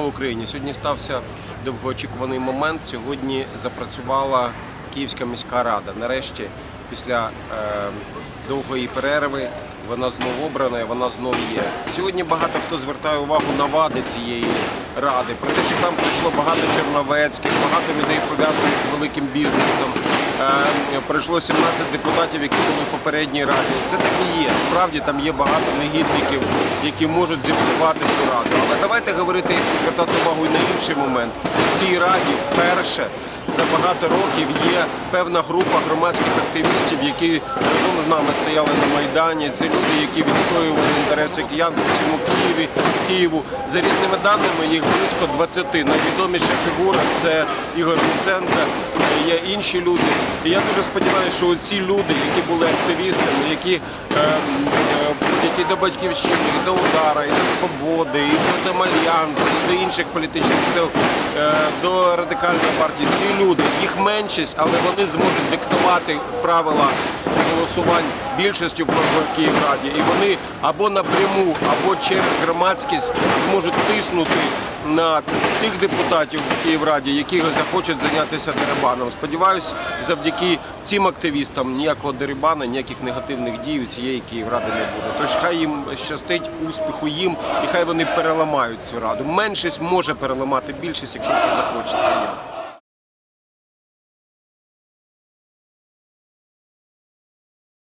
Україні. Сьогодні стався довгоочікуваний момент. Сьогодні запрацювала Київська міська рада. Нарешті, після е, довгої перерви, вона знову обрана, і вона знову є. Сьогодні багато хто звертає увагу на вади цієї ради. Про те, що там прийшло багато черновецьких, багато людей пов'язаних з великим бізнесом. Е, Прийшло 17 депутатів, які були в попередній раді. Це так і є. Справді там є багато негідників, які можуть зіпсувати цю раду. Але давайте говорити звертати увагу на інший момент. В цій раді вперше за багато років є певна група громадських активістів, які разом з нами стояли на Майдані. Це люди, які відстоювали інтереси киян по всьому Києві, Києву. За різними даними їх близько 20. Найвідоміша фігура це Ігор Луценко, є інші люди. І я дуже сподіваюся, що ці люди, які були активістами, які е, е, і до батьківщини, і до удара, і до свободи, і до Демальянсу, і до інших політичних сил, е, до радикальної партії, ці люди, їх меншість, але вони зможуть диктувати правила голосувань більшістю в Київраді. І вони або напряму, або через громадськість зможуть тиснути на тих депутатів в Київраді, які захочуть зайнятися дерибаном. Сподіваюсь, завдяки цим активістам ніякого дерибана, ніяких негативних дій у цієї Київради не буде. Тож хай їм щастить успіху їм, і хай вони переламають цю раду. Меншість може переламати більшість, якщо це захочеться.